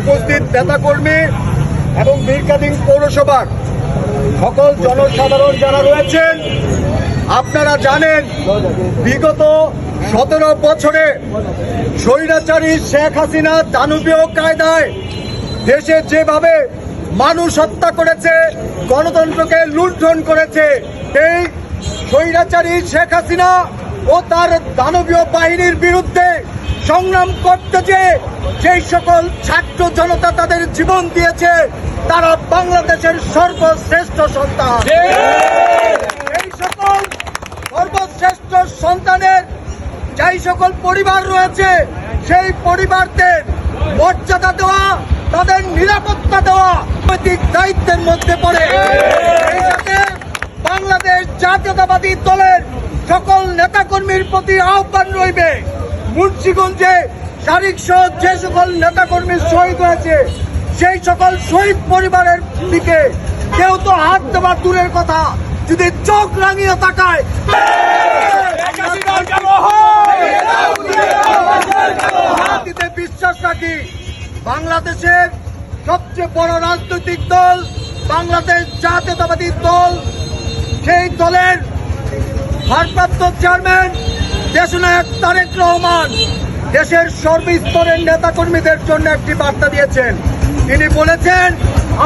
উপস্থিত নেতাকর্মী এবং বীরকাদিন পৌরসভার সকল জনসাধারণ যারা রয়েছেন, আপনারা জানেন বিগত সতেরো বছরে স্বৈরাচারী শেখ হাসিনা দানবীয় কায়দায় দেশে যেভাবে মানুষ হত্যা করেছে, গণতন্ত্রকে লুণ্ঠন করেছে, এই স্বৈরাচারী শেখ হাসিনা ও তার দানবীয় বাহিনীর বিরুদ্ধে সংগ্রাম করতে যে যেই সকল ছাত্র জনতা তাদের জীবন দিয়েছে তারা বাংলাদেশের সর্বশ্রেষ্ঠ সন্তান। এই সকল সর্বশ্রেষ্ঠ সন্তানের যেই সকল পরিবার রয়েছে সেই পরিবারদের মর্যাদা দেওয়া তাদের নিরাপত্তা দেওয়া নৈতিক দায়িত্বের মধ্যে পড়ে। এই সাথে বাংলাদেশ জাতীয়তাবাদী দলের সকল নেতাকর্মীর প্রতি আহ্বান রইবে। মুন্সিগঞ্জে শারিক সহ যে সকল নেতাকর্মী শহীদ হয়েছে, সেই সকল শহীদ পরিবারের দিকে কেউ তো হাত দেওয়ার দূরের কথা, যদি চোখ রাঙিয়ে তাকায়। বিশ্বাস রাখি, বাংলাদেশের সবচেয়ে বড় রাজনৈতিক দল, বাংলাদেশ জাতীয়তাবাদী দল, সেই দলের ভারপ্রাপ্ত চেয়ারম্যান দেশনায়ক তারেক রহমান দেশের সর্বস্তরের নেতাকর্মীদের জন্য একটি বার্তা দিয়েছেন। তিনি বলেছেন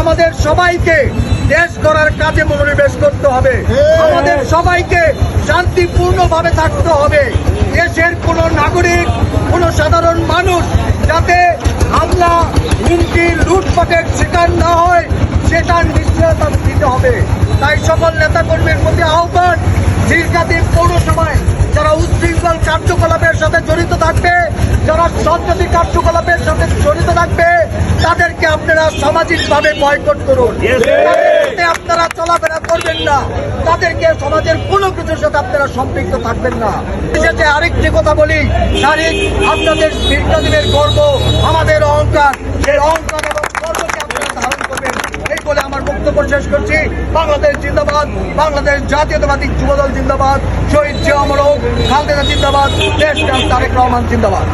আমাদের সবাইকে দেশ গড়ার কাজে মনোনিবেশ করতে হবে। আমাদের সবাইকে শান্তিপূর্ণভাবে থাকতে হবে। দেশের কোনো নাগরিক কোনো সাধারণ মানুষ যাতে হামলা হুমকি লুটপাটের শিকার না হয় সেটার নিশ্চয়তা দিতে হবে। তাই সকল নেতাকর্মীর প্রতি আহ্বান দীর্ঘাদিন পৌরসভায় যারা উচ্ছৃঙ্খল কার্যকলাপের সাথে জড়িত থাকবে যারা সন্ত্রাসী কার্যকলাপের সাথে জড়িত থাকবে তাদেরকে আপনারা সামাজিকভাবে বয়কট করুন। আপনারা চলাফেরা করবেন না। তাদেরকে সমাজের কোনো কিছুর সাথে আপনারা সম্পৃক্ত থাকবেন না। বিশেষে আরেকটি কথা বলি শারীরিক আপনাদের দীর্ঘদিনের গর্ব আমাদের অহংকার সেই অহংকার এবং গর্বকে আপনারা ধারণ করবেন এই বলে বক্তব্য শেষ করছি। বাংলাদেশ জিন্দাবাদ, বাংলাদেশ জাতীয়তাবাদী যুবদল জিন্দাবাদ, শহীদ জিয়া মরক খালেদা জিন্দাবাদ, দেশ তারেক রহমান জিন্দাবাদ।